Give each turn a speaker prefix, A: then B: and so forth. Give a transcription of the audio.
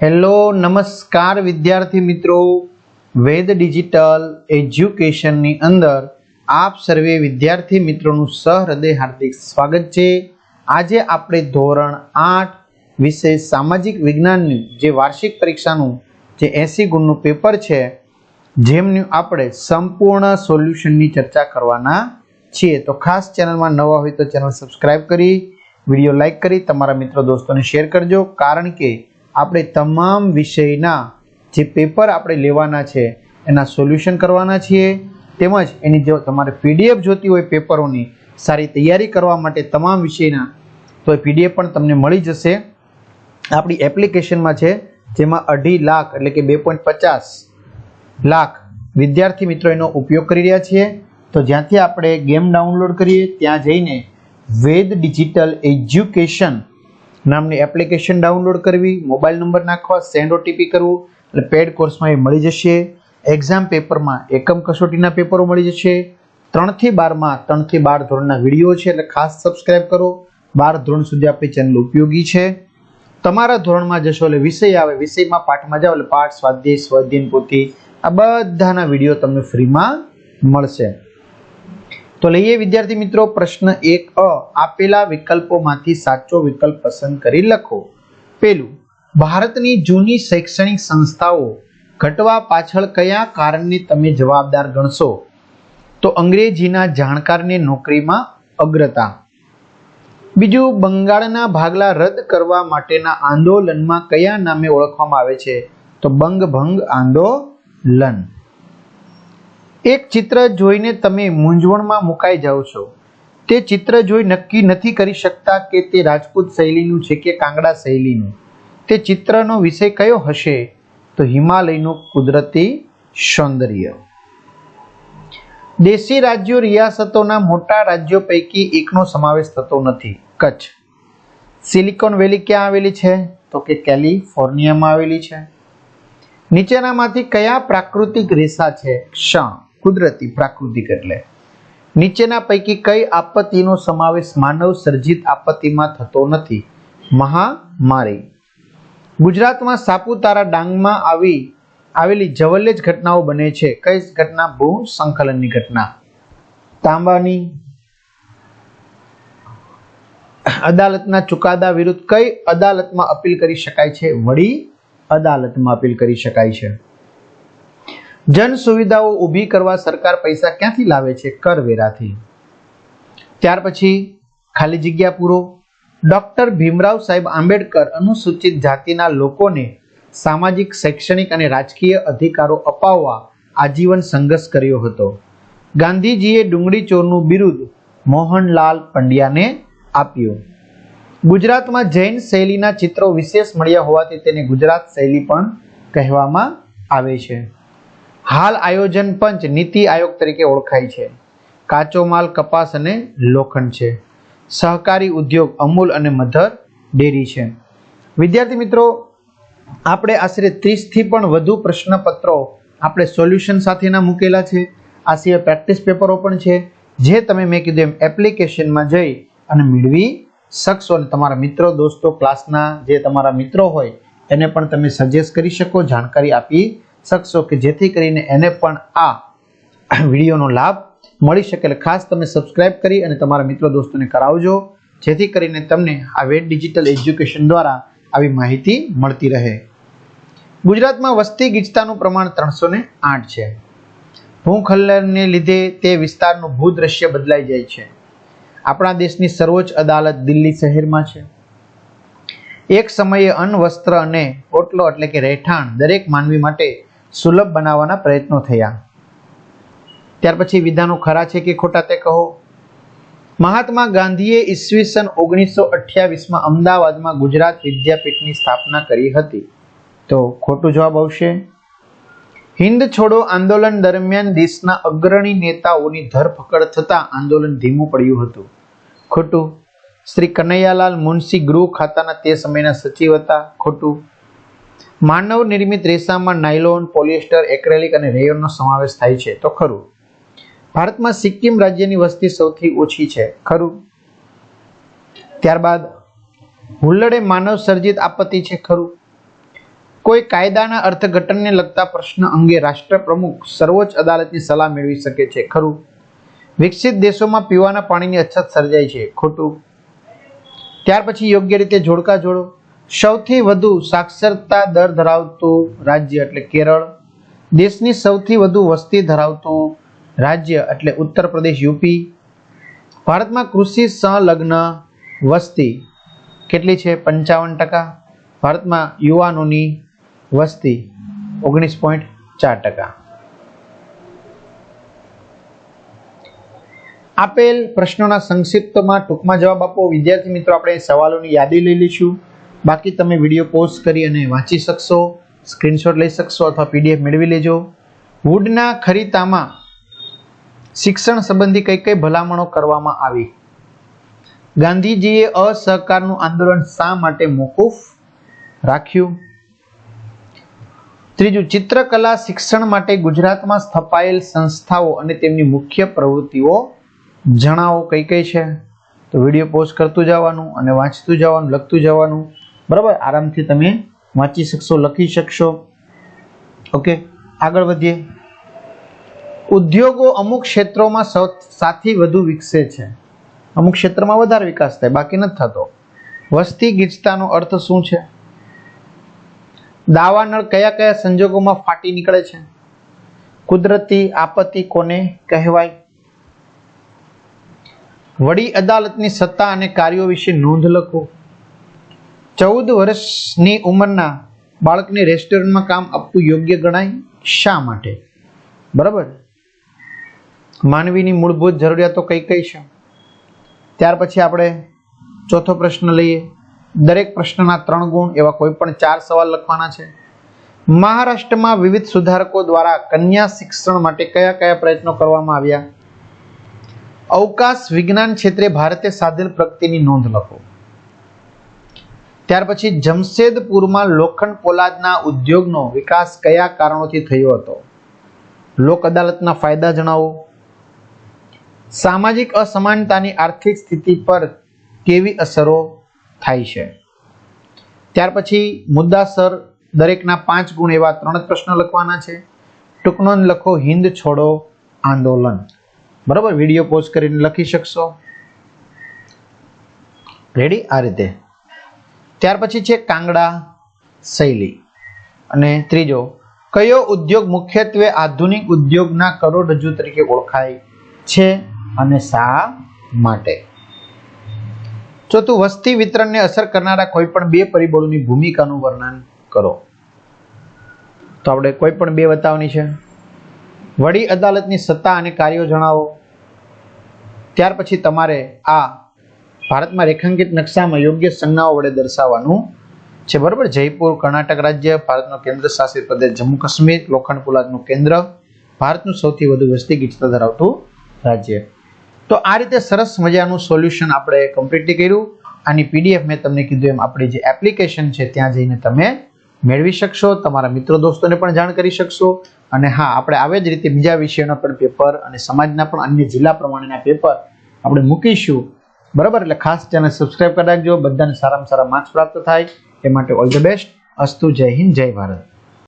A: Hello, નમસ્કાર વિદ્યાર્થી મિત્રો. વેદ ડિજિટલ એજ્યુકેશનની અંદર આપ સર્વે વિદ્યાર્થી મિત્રોનું સહૃદય હાર્દિક સ્વાગત છે. આજે આપણે ધોરણ આઠ વિષય સામાજિક વિજ્ઞાનની જે વાર્ષિક પરીક્ષાનું જે એસી ગુણનું પેપર છે, જેમનું આપણે સંપૂર્ણ સોલ્યુશનની ચર્ચા કરવાના છીએ. તો ખાસ ચેનલમાં નવા હોય તો ચેનલ સબસ્ક્રાઇબ કરી, વીડિયો લાઇક કરી, તમારા મિત્રો દોસ્તોને શેર કરજો. કારણ કે આપણે તમામ વિષયના જે પેપર આપણે લેવાના છે, એના સોલ્યુશન કરવાના છીએ. તેમજ એની જો તમારે પીડીએફ જોતી હોય પેપરોની સારી તૈયારી કરવા માટે તમામ વિષયના, તો એ પીડીએફ પણ તમને મળી જશે. આપણી એપ્લિકેશનમાં છે, જેમાં અઢી લાખ એટલે કે બે પોઈન્ટ પચાસ લાખ વિદ્યાર્થી મિત્રો એનો ઉપયોગ કરી રહ્યા છીએ. તો જ્યાંથી આપણે ગેમ ડાઉનલોડ કરીએ, ત્યાં જઈને વેદ ડિજિટલ એજ્યુકેશન નામની એપ્લિકેશન ડાઉનલોડ કરવી મોબાઈલ નંબર નાખવા સેન્ડ ઓટીપી કરવું, એટલે પેડ કોર્સમાં એ મળી જશે. એક્ઝામ પેપરમાં એકમ કસોટીના પેપરો મળી જશે. ત્રણથી બારમાં ત્રણથી બાર ધોરણના વીડિયો છે, એટલે ખાસ સબસ્ક્રાઇબ કરો. બાર ધોરણ સુધી આપણી ચેનલ ઉપયોગી છે. તમારા ધોરણમાં જશો એટલે વિષય આવે, વિષયમાં પાઠમાં જાઓ એટલે પાઠ, સ્વાધ્યાય સ્વાધ્યાયન પોથી આ બધાના વીડિયો તમને ફ્રીમાં મળશે. તો લઈએ વિદ્યાર્થી મિત્રો પ્રશ્ન એક અ. આપેલા વિકલ્પોમાંથી સાચો વિકલ્પ પસંદ કરી લખો. પેલું, ભારતની જૂની શૈક્ષણિક સંસ્થાઓ ઘટવા પાછળ કયા કારણને તમે જવાબદાર ગણશો? તો અંગ્રેજીના જાણકારને નોકરીમાં અગ્રતા. બીજું, બંગાળના ભાગલા રદ કરવા માટેના આંદોલનમાં કયા નામે ઓળખવામાં આવે છે? તો બંગભંગ આંદોલન. એક ચિત્ર જોઈને તમે મૂંઝવણમાં મુકાઈ જાઓ છો. તે ચિત્ર જોઈ નક્કી નથી કરી શકતા કે તે રાજપૂત શૈલીનું છે કે કાંગડા શૈલીનું. તે ચિત્રનો વિષય કયો હશે? તો હિમાલયનું કુદરતી સૌંદર્ય. દેશી રાજ્યો રિયાસતોના મોટા રાજ્યો પૈકી એકનો સમાવેશ થતો નથી. કચ્છ. સિલિકોન વેલી ક્યાં આવેલી છે? તો કે કેલિફોર્નિયામાં આવેલી છે. નીચેનામાંથી કયા પ્રાકૃતિક રેસા છે? ક્ષણ. કુદરતી પ્રાકૃતિક એટલે. નીચેના પૈકી કઈ આપત્તિનો સમાવેશ માનવ સર્જિત આપત્તિમાં થતો નથી. મહામારી. ગુજરાતમાં સાપુતારા ડાંગમાં આવી, આવેલી જવલ્લે જ ઘટનાઓ બને છે. કઈ ઘટના? ભૂ સંકલનની ઘટના. તાંબાની અદાલતના ચુકાદા વિરુદ્ધ કઈ અદાલતમાં અપીલ કરી શકાય છે? વડી અદાલતમાં અપીલ કરી શકાય છે. જન સુવિધાઓ ઊભી કરવા સરકાર પૈસા ક્યાંથી લાવે છે કરવેરાથી? ત્યાર પછી ખાલી જગ્યા પૂરો. ડોક્ટર ભીમરાવ સાહેબ આંબેડકર અનુસૂચિત જાતિના લોકોને સામાજિક, શૈક્ષણિક અને રાજકીય અધિકારો અપાવવા આજીવન સંઘર્ષ કર્યો હતો. ગાંધીજીએ ડુંગળી ચોરનું બિરુદ મોહનલાલ પંડ્યાને આપ્યું. ગુજરાતમાં જૈન શૈલીના ચિત્રો વિશેષ મળ્યા હોવાથી તેને ગુજરાત શૈલી પણ કહેવામાં આવે છે. હાલ આયોજન પંચ નીતિ આયોગ તરીકે ઓળખાય છે. કાચો માલ, કપાસ અને લોખંડ છે. સહકારી ઉદ્યોગ અમૂલ અને મધર ડેરી છે. વિદ્યાર્થી મિત્રો, આપણે આશરે ત્રીસથી પણ વધુ પ્રશ્નપત્રો આપણે સોલ્યુશન સાથેના મૂકેલા છે. આ સિવાય પ્રેક્ટિસ પેપરો પણ છે. જે તમે મેં કીધું એમ એપ્લિકેશનમાં જઈ અને મેળવી શકશો અને તમારા મિત્રો, દોસ્તો, ક્લાસના જે તમારા મિત્રો હોય એને પણ તમે સજેસ્ટ કરી શકો, જાણકારી આપી શકશો કે જેથી કરીને એને પણ આ વિડીયોનો લાભ મળી શકે. એટલે ખાસ તમે સબસ્ક્રાઇબ કરી અને તમારા મિત્રો દોસ્તોને કરાવજો, જેથી કરીને તમને આ વેટ ડિજિટલ એજ્યુકેશન દ્વારા આવી માહિતી મળતી રહે. ગુજરાતમાં વસ્તી ગીચતાનું પ્રમાણ ત્રણસો ને આઠ છે. ભૂખલ્લરને લીધે તે વિસ્તારનું ભૂદ્રશ્ય બદલાઈ જાય છે. આપણા દેશની સર્વોચ્ચ અદાલત દિલ્હી શહેરમાં છે. એક સમયે અન્ન, વસ્ત્ર અને ઓટલો એટલે કે રહેઠાણ દરેક માનવી માટે સુલભ બનાવવાના પ્રયત્નો થયા. ત્યાર પછી વિધાનો ખરા છે કે ખોટા તે કહો? મહાત્મા ગાંધીએ ઈસવીસન ઓગણીસો અઠ્યાવીસમાં અમદાવાદમાં ગુજરાત વિદ્યાપીઠની સ્થાપના કરી હતી. તો ખોટું જવાબ આવશે? હિન્દ છોડો આંદોલન દરમિયાન દેશના અગ્રણી નેતાઓની ધરપકડ થતાં આંદોલન ધીમું પડ્યું હતું. ખોટું? શ્રી કનૈયાલાલ મુનશી ગૃહ ખાતાના તે સમયના સચિવ હતા. ખોટું? માનવ નિર્મિત રેસામાં નાયલોન, પોલિએસ્ટર, એક્રેલિક અને રેયોનનો સમાવેશ થાય છે. તો ખરું. ભારતમાં સિક્કિમ રાજ્યની વસ્તી સૌથી ઓછી છે. ખરું. ત્યારબાદ, હુલ્લડે માનવ સર્જિત આપત્તિ છે. ખરું. કોઈ કાયદાના અર્થઘટનને લગતા પ્રશ્ન અંગે રાષ્ટ્ર પ્રમુખ સર્વોચ્ચ અદાલતની સલાહ મેળવી શકે છે. ખરું. વિકસિત દેશોમાં પીવાના પાણીની અછત સર્જાય છે. ખોટું. ત્યાર પછી યોગ્ય રીતે જોડકા જોડો. સૌથી વધુ સાક્ષરતા દર ધરાવતું રાજ્ય એટલે કેરળ. દેશની સૌથી વધુ વસ્તી ધરાવતું રાજ્ય એટલે ઉત્તર પ્રદેશ, યુપી. ભારતમાં કૃષિ સંલગ્ન વસ્તી કેટલી છે? પંચાવન ટકા. ભારતમાં યુવાનોની વસ્તી ઓગણીસ પોઈન્ટ ચાર ટકા. આપેલ પ્રશ્નોના સંક્ષિપ્તમાં ટૂંકમાં જવાબ આપો. વિદ્યાર્થી મિત્રો, આપણે સવાલોની યાદી લઈ લઈશું. બાકી તમે વીડિયો પોઝ કરી અને વાંચી શકશો, સ્ક્રીનશોટ લઈ શકશો અથવા પીડીએફ મેળવી લેજો. વુડના ખરીતામાં શિક્ષણ સંબંધી કઈ કઈ ભલામણો કરવામાં આવી? ગાંધીજીએ અસહકારનું આંદોલન શા માટે મોકૂફ રાખ્યું? ત્રીજું, ચિત્રકલા શિક્ષણ માટે ગુજરાતમાં સ્થપાયેલ સંસ્થાઓ અને તેમની મુખ્ય પ્રવૃત્તિઓ જણાવો કઈ કઈ છે? તો વીડિયો પોસ્ટ કરતું જવાનું અને વાંચતું જવાનું, લખતું જવાનું. બરાબર? આરામથી તમે વાંચી શકશો, લખી શકશો. ઓકે? આગળ વધીએ. ઉદ્યોગો અમુક ક્ષેત્રોમાં સાથી વધુ વિકસે છે. અમુક ક્ષેત્રમાં વધારે વિકાસ થાય, બાકી નથી થતો. વસ્તી ગીચતાનો અર્થ શું છે? દાવાનળ કયા કયા સંજોગોમાં ફાટી નીકળે છે? કુદરતી આપત્તિ કોને કહેવાય? વડી અદાલતની સત્તા અને કાર્યો વિશે નોંધ લખો. ચૌદ વર્ષની ઉંમરના બાળકને રેસ્ટોરન્ટમાં કામ આપવું યોગ્ય ગણાય? શા માટે? બરાબર? માનવીની મૂળભૂત જરૂરિયાતો કઈ કઈ છે? ત્યાર પછી આપણે ચોથો પ્રશ્ન લઈએ. દરેક પ્રશ્નના ત્રણ ગુણ એવા કોઈ પણ ચાર સવાલ લખવાના છે. મહારાષ્ટ્રમાં વિવિધ સુધારકો દ્વારા કન્યા શિક્ષણ માટે કયા કયા પ્રયત્નો કરવામાં આવ્યા? અવકાશ વિજ્ઞાન ક્ષેત્રે ભારતે સાધેલ પ્રગતિની નોંધ લખો. ત્યાર પછી જમશેદપુરમાં લોખંડ પોલાદના ઉદ્યોગનો વિકાસ કયા કારણોથી થયો હતો? લોક અદાલતના ફાયદા જણાવો. સામાજિક અસમાનતાની આર્થિક સ્થિતિ પર કેવી અસરો થાય છે? ત્યાર પછી મુદ્દાસર દરેકના પાંચ ગુણ એવા ત્રણ જ પ્રશ્ન લખવાના છે. ટૂંકનો લખો, હિન્દ છોડો આંદોલન. બરાબર? વીડિયો પોઝ કરીને લખી શકશો. રેડી આ રીતે. ત્યાર પછી છે કાંગડા શૈલી. અને ત્રીજો, કયો ઉદ્યોગ મુખ્યત્વે આધુનિક ઉદ્યોગના કરોડરજ્જુ તરીકે ઓળખાય છે અને શા માટે? ચોથું, વસ્તી વિતરણને અસર કરનારા કોઈ પણ બે પરિબળોની ભૂમિકાનું વર્ણન કરો. તો આપણે કોઈ પણ બે બતાવવાની છે. વડી અદાલતની સત્તા અને કાર્યો જણાવો. ત્યાર પછી તમારે આ ભારતમાં રેખાંકિત નકશામાં યોગ્ય સંજ્ઞાઓ વડે દર્શાવવાનું છે, બરાબર? જયપુર, કર્ણાટક રાજ્ય, ભારતનો કેન્દ્ર શાસિત પ્રદેશ જમ્મુ કાશ્મીર લોખંડ પોલાદનું કેન્દ્ર, ભારતનું સૌથી વધુ વસ્તી ગીચતા ધરાવતું રાજ્ય. તો આ રીતે સરસ મજાનું સોલ્યુશન આપણે કમ્પ્લીટલી કર્યું. આની પીડીએફ મેં તમને કીધું એમ આપણી જે એપ્લિકેશન છે, ત્યાં જઈને તમે મેળવી શકશો, તમારા મિત્રો દોસ્તોને પણ જાણ કરી શકશો. અને હા, આપણે આવી જ રીતે બીજા વિષયોના પણ પેપર અને સમાજના પણ અન્ય જિલ્લા પ્રમાણેના પેપર આપણે મૂકીશું. બરાબર? એટલે ખાસ ચેનલ સબસ્ક્રાઈબ કરી રાખજો. બધાને સારામાં સારા માર્ક્સ પ્રાપ્ત થાય. એ માટે ઓલ ધ બેસ્ટ અસ્તુ જય હિન્દ, જય ભારત.